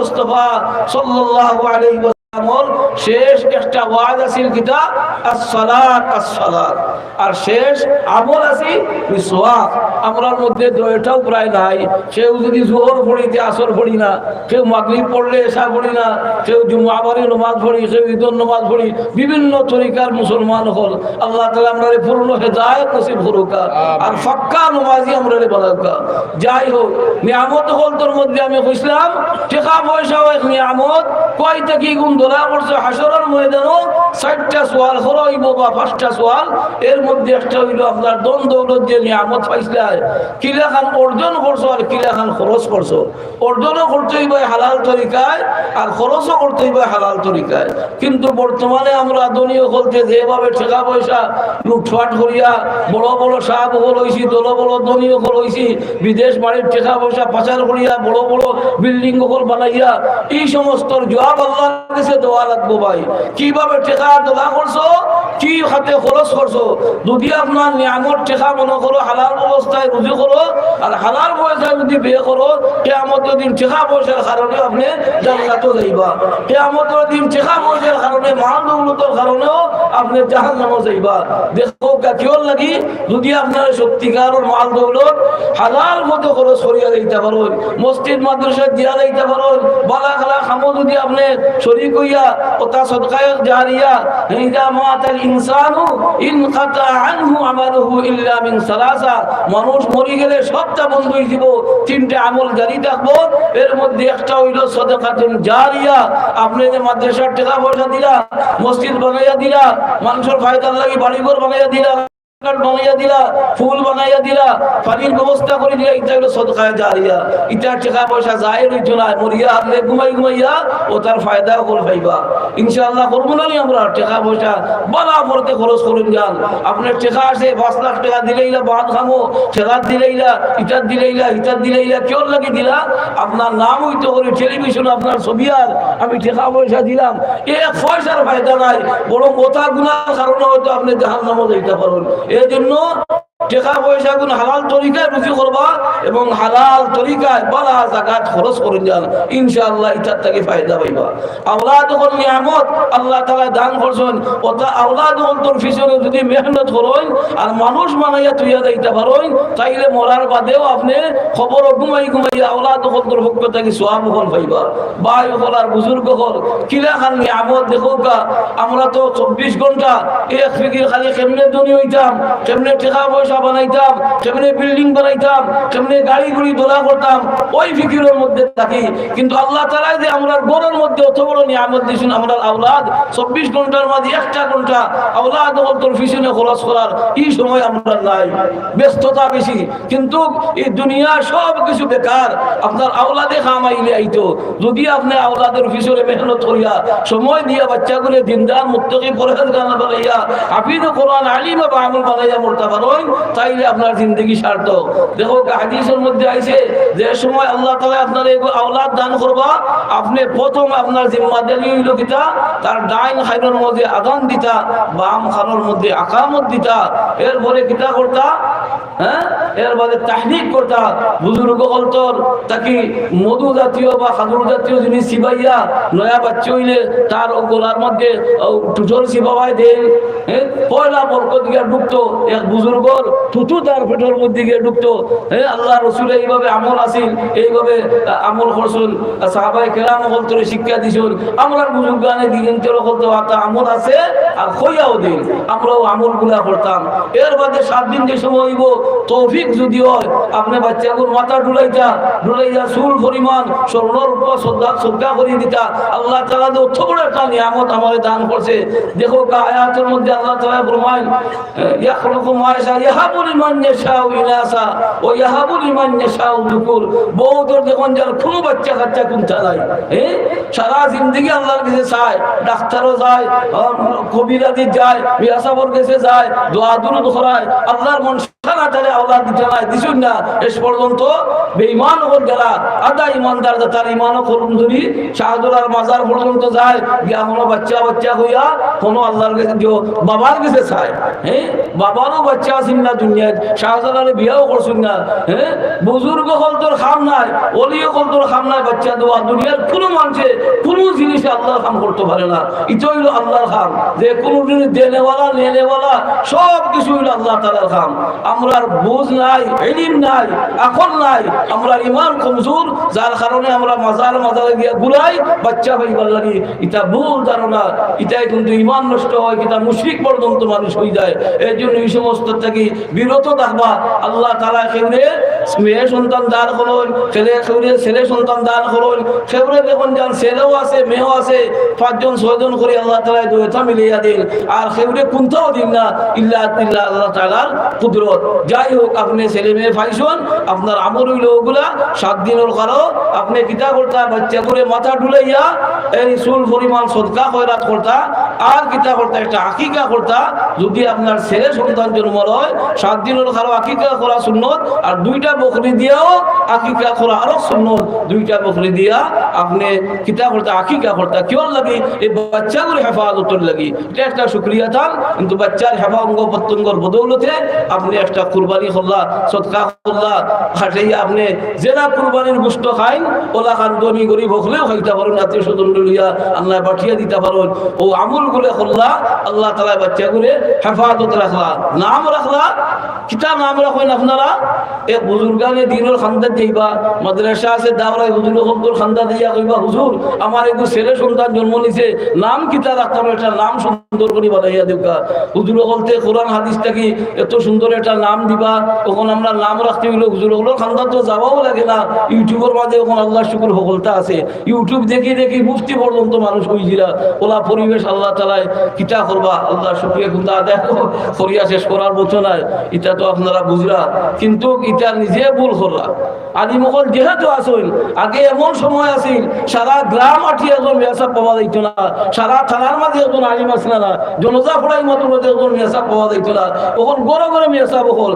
মুস্তফা সাল্লাল্লাহু আলাইহি ওয়াসাল্লামর শেষ একটা ওয়াজ আছিল কিতা? as-সালাত as-সালাত আর শেষ আমল আছে আমরার মধ্যে দুইটাও প্রায় নাই। কেউ যদি জোহর পড়িতে আসর পড়ি না কেউ মাগরিব পড়লে এসা পড়ি না কেউ জুমা বাড়ি নমাজ পড়ি কেউ ঈদর নমাজ পড়ি বিভিন্ন তরিকার মুসলমান হল। আল্লাহ তালা আমরা পূর্ণ হেদায়ত নসিব করুকা। আর ফাক্কা নমাজি আমরা বানাকা। যাই হোক নিয়ামত হল তোর মধ্যে আমি কইছিলাম পয়সাও নিয়ামত গুণ করছে সোয়াল আর অর্জনও হালাল তরিকায় আর খরচও হালাল তরিকায়। কিন্তু বর্তমানে আমরা দলীয় বলতে যেভাবে টাকা পয়সা লুটফাট করিয়া বড় বড় সাহ হল হয়েছি দল বড় দলীয় হল হয়েছি বিদেশ বাড়ির টাকা পয়সা পাচার করিয়া বড় বড় বিল্ডিং বানাইয়া এই সমস্ত জবাব আল্লাহর কাছে লাগবো ভাই। কীভাবে দোলা করছ কি হাতে খরচ করছ? যদি আপনার মনে করো, হালাল অবস্থায় করো, আর হালাল যদি বিয়ে করো দিন টেকা পয়সার কারণে আপনি যাইবা। দিন পয়সার কারণে, মাল দৌলতের কারণেও আপনি জাহান নামও যাইবা। দেখো লাগি, যদি আপনার সত্যিকার মাল দৌলত, হালাল মতো খরচ করিয়া দিতে পারো মসজিদ মাদ্রাসা দিয়া দিতে পারো বালা যদি আপনি কইয়া ওটা সদকায় মাতাল ইনসানু, ইন কাতা আনহু আমালুহু ইল্লা মিন সালাসা, মানুষ মরি গেলে সবটা বন্ধ হয়ে দিব, তিনটে আমল জারি থাকব, এর মধ্যে একটা হইল সদকাতুন জারিয়া, আপনি যে মাদ্রাসার টাকা পয়সা দিলা, মসজিদ বানাইয়া দিলা মানুষের ফায়দার লাগি বাড়িঘর বানাইয়া দিলা ফুল বানাইয়া দিলা, পানির ব্যবস্থা করে দিলা এটা হলো সদকায় জারিয়া ইটার টাকা পয়সা যায় যান আপনার টাকা আছে, পাঁচ লাখ টাকা দিলেইলা ভাত খামো ঠেকার দিলেইলা, ইটার দিলেইলা ইটার দিলেইলা কেউ লাগি দিলা, আপনার নাম হইতে করে টেলিভিশন আপনার ছবি আর আমি টাকা পয়সা দিলাম। এক পয়সার ফায়দা নাই, বরং ওটা গুণার কারণে হয়তো আপনি জাহান নামও যাইতে পারেন এই জন্য টাকা পয়সা গুণ হালাল তরিকায় রুজি করবা এবং হালাল তরিকায় বালা জাকাত খরচ করুন যান ইনশাআল্লাহ ইটার থেকে ফায়দা পাইবা। আওলাদ হল নিয়ামত, আল্লাহ তাআলা দান করছেন। ওটা আওলাদ হল তোর পিছনে যদি মেহনত করুন আর মানুষ মানাইয়া তুইয়া যাইতে পারোন, তাইলে মরার বাদেও আপনি খবর ঘুমাই ঘুমাইয়া আওলাদ হল তোর পক্ষ থেকে সোয়াব হল পাইবা। বাই হল আর বুজুর্গ হল, কিলা খান নিয়ামত দেখো আমরা তো চব্বিশ ঘণ্টা এক ফিকির খালি কেমনে ধনী হইতাম, কেমনে টাকা পয়সা বানাইতাম কেমনে বিল্ডিং বানাইতাম কেমনে গাড়ি গুড়ি দোলা করতাম, ওই ফিকিরের মধ্যে থাকি। কিন্তু আল্লাহ তালা যে আমরা গরের মধ্যে অত বড় নিয়ামত দিয়েছেন আমরা আওলাদ, চব্বিশ ঘণ্টার মাঝে একটা ঘণ্টা আওলাদ তোর পিছনে খরচ করার এই সময় আমরা নাই। ব্যস্ততা বেশি। কিন্তু এই দুনিয়া সব কিছু বেকার। আপনার আওলাদে খামাইলে আইতো। যদি আপনি আওলাদের পিছনে মেহনত করিয়া সময় দিয়া বাচ্চাগুলো দিনদার, মুত্তকি পরেজ গানা বানাইয়া, হাফিজ কোরআন আলিম বা আমল বানাইয়া মরতে পারেন তাইলে আপনার জিন্দগি সার্থক। দেখো হাদিসের মধ্যে আইছে যে সময় আল্লাহ তালা আপনার আওলাদ দান করবা, আপনি প্রথম আপনার জিম্মাদারি কিতা? তার ডাইন খাইনের মধ্যে আদান দিতা, বাম খানোর মধ্যে আকামত দিতা। এরপরে কিতা করতা? হ্যাঁ? বুজুর্গ অন্তর, তাকে মধু জাতীয় বা জাতীয় নয়া হইলে মধ্যে দেন হ্যাঁ? পয়লা হ্যাঁ? আল্লাহ রসুল এইভাবে আমল আসিল, এইভাবে আমল করছেন সাহাবাই কেরাম হল শিক্ষা দিছেন আমরা বুজুর্গ তো আতা আমল আছে, আর খইয়াও দিন আমরাও আমলগুলা করতাম। এর বাদে সাত দিন যে সময় তৌফিক যদি হয়, আপনি বাচ্চাগুর মাথা ডুলাইতা ডুলাইয়া চুল পরিমাণ, স্বর্ণর উপর শ্রদ্ধা শ্রদ্ধা করিয়ে দিতা। আল্লাহ তালা যে অত বড় একটা নিয়ামত আমার দান করছে। দেখো আয়াতের মধ্যে আল্লাহ তালা যার কোনো বাচ্চা কাচ্চা যায় আল্লাহর মন সারা তাহলে আল্লাহ নাই দিছুন না? শেষ পর্যন্ত বেঈমান হল গেলা। আদা ইমানদার তার ইমানও করুন ধরি শাহদুলার মাজার পর্যন্ত যায়, গিয়া কোনো বাচ্চা বাচ্চা হইয়া কোনো আল্লাহর কাছে দিও, বাবার কাছে চায়। হ্যাঁ বাবারও বাচ্চা আসিন না দুনিয়ায়, শাহজালালে বিয়াও করছুন না। হ্যাঁ বুজুর্গ হল তোর খাম নাই, অলিও হল তোর খাম নাই, বাচ্চা দেওয়া দুনিয়ার কোনো মানুষে কোনো জিনিসে আল্লাহর খাম করতে পারে না। এটা হইল আল্লাহর খাম। যে কোনো জিনিস দেনেওয়ালা, নেনেওয়ালা সব কিছু হইল আল্লাহ তালার খাম। আমরা বুঝ নাই, এলিম নাই, আকল নাই, আমরা ইমান কমজোর, যার কারণে আমরা মাজার মাজারে গিয়া গুলাই বাচ্চা ভাইবার লাগি ইটা ভুল ধারণা ইটাই কিন্তু ইমান নষ্ট হয় এটা মুশরিক পর্যন্ত মানুষ হয়ে যায়। এই জন্য এই সমস্ত থেকে বিরত থাকবা। আল্লাহ তালা সেগুলো মেয়ে সন্তান দান করুন, ছেলে সেগুলো ছেলে সন্তান দান করুন। সেগুলো দেখুন যান ছেলেও আছে, মেয়েও আছে, পাঁচজন, ছয়জন করে আল্লাহ তালা দুয়েটা মিলিয়ে দিন। আর সেগুলো কোনটাও দিন না, ইল্লা ইল্লা আল্লাহ তালার কুদরত। যাই হোক আপনি ছেলে মেয়ে পাইছুন আপনার আমর হইল ওগুলা, সাত দিনের কারও, আপনি কিতা করতা বাচ্চা করে মাথা ঢুলাইয়া এই চুল পরিমাণ সদকা, খয়রাত করতা, আর কিতা করতা, একটা আকিকা করতা, যদি আপনার ছেলে সন্তান জন্ম হয় সাত দিনের কারও আকিকা করা সুন্নত, আর দুইটা বকরি দিয়াও আকিকা করা আরও সুন্নত, দুইটা বকরি দিয়া আপনি কিতা করতা, আকিকা করতা কেউ লাগি? এই বাচ্চাগুলো হেফাজতের লাগি। এটা একটা শুক্রিয়া থান কিন্তু বাচ্চার হেফা অঙ্গ প্রত্যঙ্গর বদৌলতে আপনি একটা কুরবানি করলা সৎকা করলা খাটাইয়া আপনি জেলা কুরবানির গুষ্ট খাইন, ওলা খান দমি গরিব হলেও খাইতে পারেন, আত্মীয় স্বজন লইয়া আল্লাহ পাঠিয়ে দিতে পারেন। ও আমল গুলে করলা আল্লাহ তালা বাচ্চা গুলে হেফাজত রাখলা। নাম রাখলা কিতা নাম রাখেন আপনারা? এ বুজুর্গানে দিনের খান্দা দিবা মাদ্রাসা আছে দাওরাই হুজুর হকর খান্দা দিয়া কইবা, হুজুর, আমার একটু ছেলে সন্তান জন্ম নিছে, নাম কিতা রাখতাম একটা নাম সুন্দর করে বানাইয়া দেউকা হুজুর বলতে, কোরআন হাদিস থাকি এত সুন্দর একটা নাম দিবা, তখন আমরা নাম রাখতে হইল হুজুর হলো খান্দা তো যাওয়াও লাগে না। ইউটিউবের মাঝে এখন আল্লাহ শুকুর সকলতা আছে। ইউটিউব দেখি দেখি মুফতি পর্যন্ত মানুষ হইছিলা ওলা পরিবেশ আল্লাহ তালায় কিটা করবা? আল্লাহ শুক্রিয়া কিন্তু আদায় করিয়া শেষ করার মতো নাই। এটা তো আপনারা বুঝরা। কিন্তু এটা নিজে ভুল করলা আদিমকল যেহেতু আসইল, আগে এমন সময় আছিল সারা গ্রাম আঠি একজন মেয়াসাব পাওয়া যাইত না। সারা থানার মাঝে একজন আলিম আসলে না। জনজা ফড়াই মতো মধ্যে একজন মেয়াসাব পাওয়া যাইত না। তখন গড়ে গড়ে মেয়াসাব হল।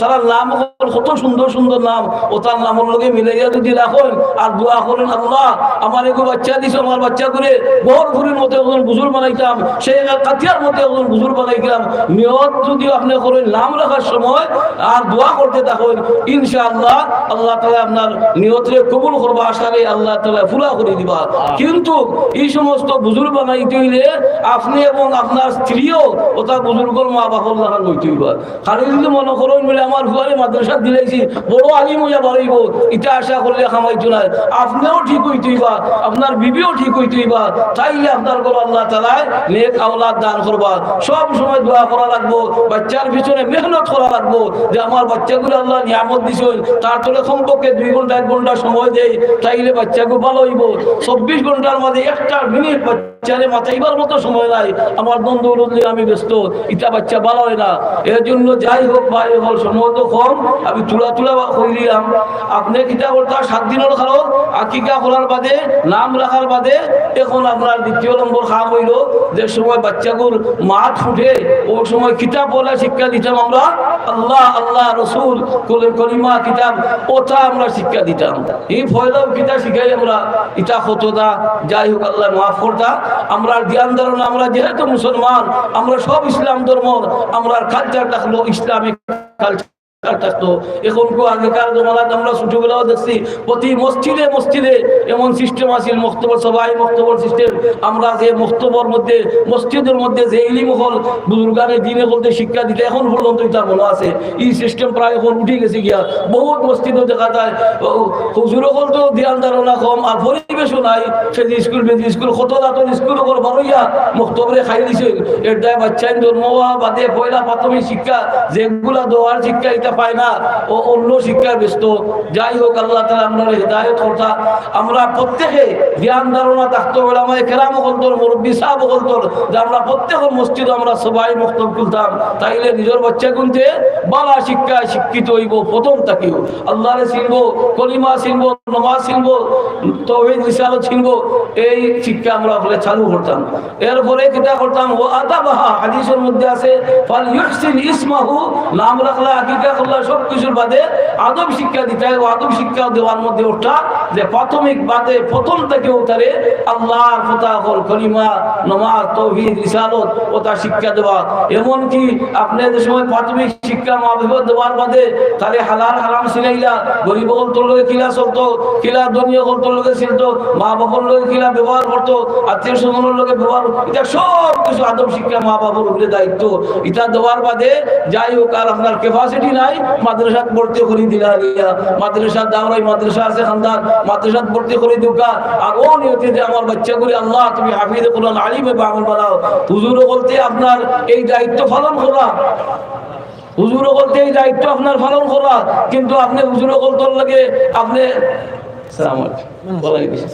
তারা নাম কত সুন্দর সুন্দর নাম। ও তার নামের লগে মিলাইয়া যদি রাখেন, আর দোয়া করেন আল্লাহ, আমার এগো বাচ্চা দিছ, আমার বাচ্চা করে গৌরভুনির মতো একজন বুজুর বানাইতাম, সেই কাতিয়ার মতো একজন বুজুর বানাইতাম। নিয়ত যদি আপনি করেন, নাম রাখার সময় আর দোয়া করতে থাকেন, ইনশাআল্লাহ আল্লাহ তালা আপনার নিয়তরে কবুল করবা আশারে আল্লাহ তালা ফুলা করে দিবা। কিন্তু এই সমস্ত বুজুর বানাইতে হইলে আপনি এবং আপনার স্ত্রীও ওটা বুজুর্গর মা বাপর লাগান হইতে হইবা। খালি যদি মনে করেন বলে আমার হুয়ারে মাদ্রাসা দিলাইছি বড় আলিম হইয়া বাড়াইব এটা আশা করলে খামাইতো না আপনিও ঠিক হইতে হইবা, আপনার বিবিও ঠিক হইতে হইবা। তাইলে আপনার ঘর আল্লাহ তালায় নেক আওলাদ দান করবা। সব সময় দোয়া করা লাগবো, বাচ্চার পিছনে মেহনত করা লাগবো। যে আমার বাচ্চাগুলো আল্লাহ নিয়ামত দিছেন, তার তোলে কমপক্ষে দুই ঘণ্টা, এক ঘণ্টা সময় দেয় তাইলে বাচ্চাকে ভালো হইব। চব্বিশ ঘণ্টার মধ্যে একটা মিনিট বাচ্চারে মাথাইবার মতো সময় নাই। আমার বন্ধু আমি ব্যস্ত, ইটা বাচ্চা ভালো হয় না। এর জন্য যাই হোক, ভাই হল কম আমি আপনি কিতা সাত আকিকা করার বাদে, নাম রাখার বাদে, এখন আপনার দ্বিতীয় নম্বর হইল যে সময় ফুটে সময় কিতাব শিক্ষা দিতাম আমরা। আল্লাহ আল্লাহ, রসুল কলিমা কিতাব, ওটা আমরা শিক্ষা দিতাম। এই ফয়লাও কিতাব শিখাই আমরা, ইটা হতোদা যাই হোক আল্লাহ মাফ করতা। আমরা জ্ঞান ধারণা, আমরা যেহেতু মুসলমান, আমরা সব ইসলাম ধর্ম, আমরা কালচার থাকল ইসলামিক কালচার শিক্ষা দিতে এখন পর্যন্ত মনে আছে। এই সিস্টেম প্রায় এখন উঠে গেছে গিয়া। বহুত মসজিদও দেখা যায়। হল তো ধ্যান ধারণা কম আর পরিবেশও নাই। সে স্কুল স্কুল কত দাঁতন স্কুল বারইয়া খাই দিছে। দায় বাচ্চাই বাদে পয়লা প্রাথমিক শিক্ষা, যেগুলা দেওয়ার শিক্ষা, এটা পায় না। ও অন্য শিক্ষায় ব্যস্ত। যাই হোক, আল্লাহ তালা আমরা হৃদায়ত করতা। আমরা প্রত্যেকে জ্ঞান, ধারণা থাকতে হলে আমাদের কেরাম হলতর মুরব্বী সাহ হলতর যে আমরা প্রত্যেকের মসজিদ আমরা সবাই মক্তব খুলতাম। তাইলে নিজের বাচ্চা গুনতে বালা শিক্ষায় শিক্ষিত হইব, প্রথম তাকিও। আল্লাহরে চিনব, কলিমা চিনব, নমাজ চিনব, তহিদ রিসালত চিনব, এই শিক্ষা আমরা বলে চালু করতাম। এরপরে কিতা করতাম? ও আদাবাহা, হাদিসের মধ্যে আছে, ফাল ইউহসিন ইসমাহু, নাম রাখলা আকিকা করলা সব কিছুর বাদে আদব শিক্ষা দিতে হয় আদব শিক্ষা দেওয়ার মধ্যে ওটা যে প্রাথমিক বাদে প্রথম থেকে ওটারে আল্লাহর কথা হল কলিমা নমাজ, তৌহিদ, রিসালত ও তার শিক্ষা দেওয়া। এমন কি আপনি যে সময় প্রাথমিক শিক্ষা মা বিপদ দেওয়ার বাদে তাহলে হালাল হারাম সিলাইলা, গরিব তোর লোকে কিলা চলতো কিলা হল তোর লোকে ছিলতো, মা বাবার লোকে কিলা ব্যবহার করতো, আত্মীয় স্বজনের লোকে ব্যবহার এটা সব কিছু আদব শিক্ষা মা বাবার উপরে দায়িত্ব। এটা দেওয়ার বাদে যাই হোক আর আপনার ক্যাপাসিটি নাই, মাদ্রাসাত ভর্তি করে দিলা গিয়া মাদ্রাসা দাওরাই মাদ্রাসা আছে খানদান। মাদ্রাসাত ভর্তি করে দিউকা আর ও নিয়তি যে আমার বাচ্চাগুলি আল্লাহ, তুমি হাফিজে কোরআন আলিমে বামল বানাও। হুজুর বলতে আপনার এই দায়িত্ব পালন করা। হুজুর বলতে এই দায়িত্ব আপনার পালন করা। কিন্তু আপনি হুজুর বলতে লাগে, আপনি সালাম বলাই দিছি।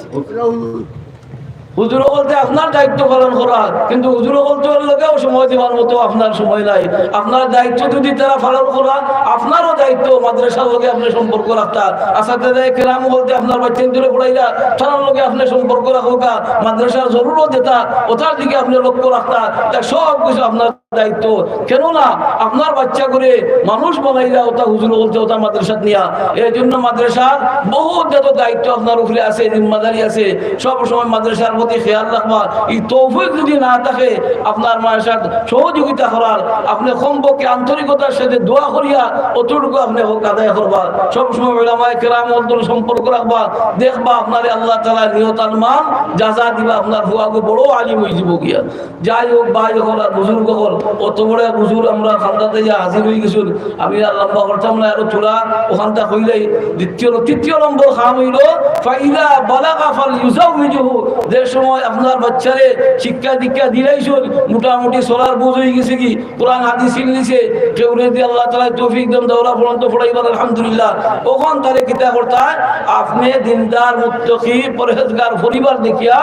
হুজুর বলতে আপনার দায়িত্ব পালন করা, কিন্তু হুজুর বলতে লোকেও সময় দেওয়ার মতো আপনার সময় নাই। আপনার দায়িত্ব যদি তারা পালন করা, আপনারও দায়িত্ব মাদ্রাসার লোকে আপনি সম্পর্ক রাখতা। আসাতে কেরাম বলতে আপনার বাচ্চা দূরে পড়াইলা তার লোকে আপনি সম্পর্ক রাখোকা মাদ্রাসার জরুরত দেতা, ওটার দিকে আপনি লক্ষ্য রাখতা। তা সব কিছু আপনার দায়িত্ব। কেননা আপনার বাচ্চা করে মানুষ বানাইলা, ওটা হুজুর বলতে ওটা মাদ্রাসাত নিয়া। এই জন্য মাদ্রাসার বহুত যত দায়িত্ব আপনার উপরে আছে, জিম্মাদারি আছে, সব সময় মাদ্রাসার প্রতি খেয়াল রাখবা। এই তৌফিক যদি না থাকে, আপনার মায়ের সাথে সহযোগিতা করার, আপনি কমপক্ষে আন্তরিকতার সাথে দোয়া করিয়া অতটুকু আপনি হোক আদায় করবা। সবসময় ওলামায় কেরাম অন্তর সম্পর্ক রাখবা, দেখবা আপনার আল্লাহ তালা নিহতার মান যা যা দিবা, আপনার হুয়াকে বড় আলিম হয়ে যাব গিয়া। যাই হোক, ভাই হল আর বুজুর্গ হল অত বড় বুজুর আমরা খান্দাতে যা হাজির হয়ে গেছিল। আমি আর লম্বা করতাম না, আরও তোলা ওখানটা হইলেই দ্বিতীয়, তৃতীয় নম্বর খাম হইল, ফাইদা বালাকা ফাল ইউজাউ মিজুহু যে সময় আপনার বাচ্চারে শিক্ষা দীক্ষা দিলাইছুন মোটামুটি সোলার বুঝ হয়ে গেছে কি? কোরআন, হাদিস নিছে কেউ রেদি আল্লাহ তালা তৌফিক দেন দৌড়া পড়ন্ত পড়াইবার আলহামদুলিল্লাহ। ওখান তারে কিতা করতে হয়? আপনি দিনদার মুত্তকি পরেজগার পরিবার দেখিয়া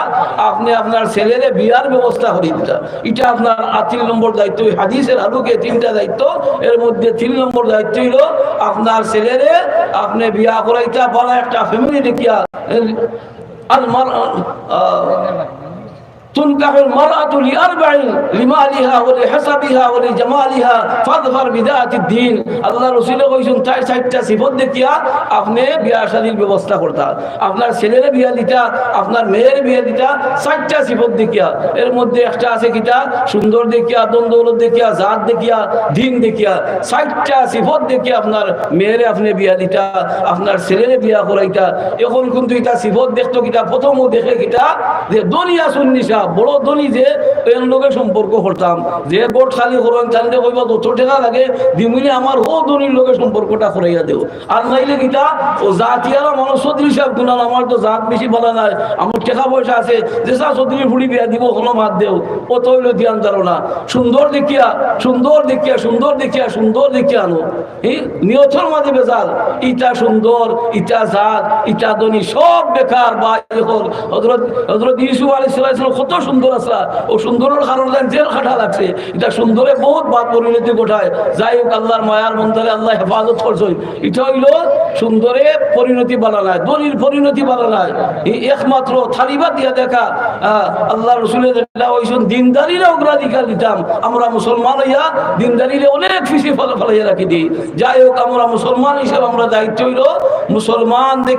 আপনি আপনার ছেলেরে বিয়ার ব্যবস্থা করে দিতা এটা আপনার তিন নম্বর দায়িত্ব। হাদিসের আলুকে তিনটা দায়িত্ব। এর মধ্যে তিন নম্বর দায়িত্ব হইল আপনার ছেলেরে আপনি বিয়া করাইতা বলা একটা ফ্যামিলি দেখিয়া। المرأة آه تنكح المرأة لأربع لمالها ولحسبها ولجمالها فاظفر بذات الدين আল্লাহ রসুল কইছেন তাই চারটা সিফত দেখিয়া আপনি বিয়া শাদীর ব্যবস্থা করতা আপনার ছেলের বিয়া দিতা আপনার মেয়ের বিয়া দিতা চারটা সিফত দেখিয়া এর মধ্যে একটা আছে কিটা সুন্দর দেখিয়া দ্বন্দ্বলত দেখিয়া জাত দেখিয়া দিন দেখিয়া চারটা সিফত দেখিয়া আপনার মেয়েরে আপনি বিয়া দিতা আপনার ছেলের বিয়া করাইতা এখন কিন্তু এটা সিফত দেখতো কিটা প্রথমও দেখে কিটা যে দুনিয়া সুন্নিসা বড় ধনী যে, এর লোকে সম্পর্ক করতাম। যে বোট খালি করেন চান্দে কইব যত টাকা লাগে, দিমিনি আমার ও ধনীর লোকে সম্পর্কটা করাইয়া দেও। আর নাইলে কিটা ও জাতিয়ারা মানুষ চৌধুরী সাহেব গুনাল আমার তো জাত বেশি বলা নাই। আমার টাকা পয়সা আছে, যে চা চৌধুরী ফুড়ি বিয়া দিব হলো মাত দেও। ও তো হইল ধ্যান ধারণা। সুন্দর দেখিয়া সুন্দর দেখিয়া সুন্দর দেখিয়া সুন্দর দেখিয়া আনো। নিয়তর মাঝে বেজাল। ইটা সুন্দর, ইটা জাত, ইটা ধনী, সব বেকার বা হজরত হজরত ইসু আলী সাল্লাহ কত সুন্দর আসলা ও সুন্দরের কারণে জেল খাটা লাগছে। এটা সুন্দরে বহুত বাদ পরিণতি ঘটায়। যাই হোক, আল্লাহর মায়ার মন্দিরে আল্লাহ হেফাজত করছে এটা হইল সুন্দরে পরিণতি বানা নাই দলির পরিণতি বানা নাই একমাত্র থালিবা দিয়া দেখা আল্লাহ রসুলের দিনদারিরা অগ্রাধিকার দিতাম। আমরা মুসলমান হইয়া দিনদারিরে অনেক ফিসি ফলে ফলাইয়া রাখি দিই। যাই হোক, আমরা মুসলমান হিসেবে আমরা দায়িত্ব হইল মুসলমান দেখ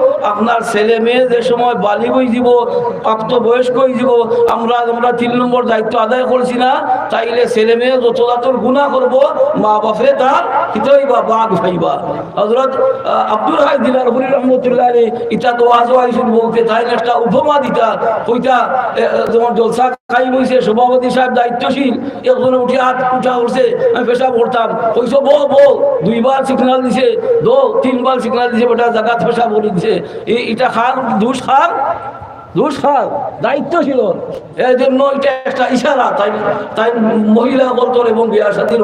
আপনার ছেলে মেয়ে যে সময় বালিগ হয়ে যাব প্রাপ্ত বয়স্ক হয়ে যাব আমরা আমরা তিন নম্বর দায়িত্ব আদায় করছি না তাইলে ছেলে মেয়ে যত জাতর গুণা করব মা বাপে তার হিতই বা বাঘ ভাইবা। হজরত আব্দুল হাই দিলার হরি রহমতুল্লাহ ইটা তো আজও আইসুন বলতে তাই একটা উপমা দিতা এ, এ, জলসা খাই বইছে সভাপতি সাহেব দায়িত্বশীল একজনে উঠে হাত উঠা উঠছে আমি পেশাব করতাম কইছো বো বো দুইবার সিগনাল দিছে দো তিনবার সিগনাল দিছে বেটা জায়গা পেশাব করে দিছে। এটা খান, দুষ খান? দুষ খান, দায়িত্ব ছিল। এই জন্য এটা একটা ইশারা, তাই তাই মহিলা বলতো এবং বিয়ার সাথীর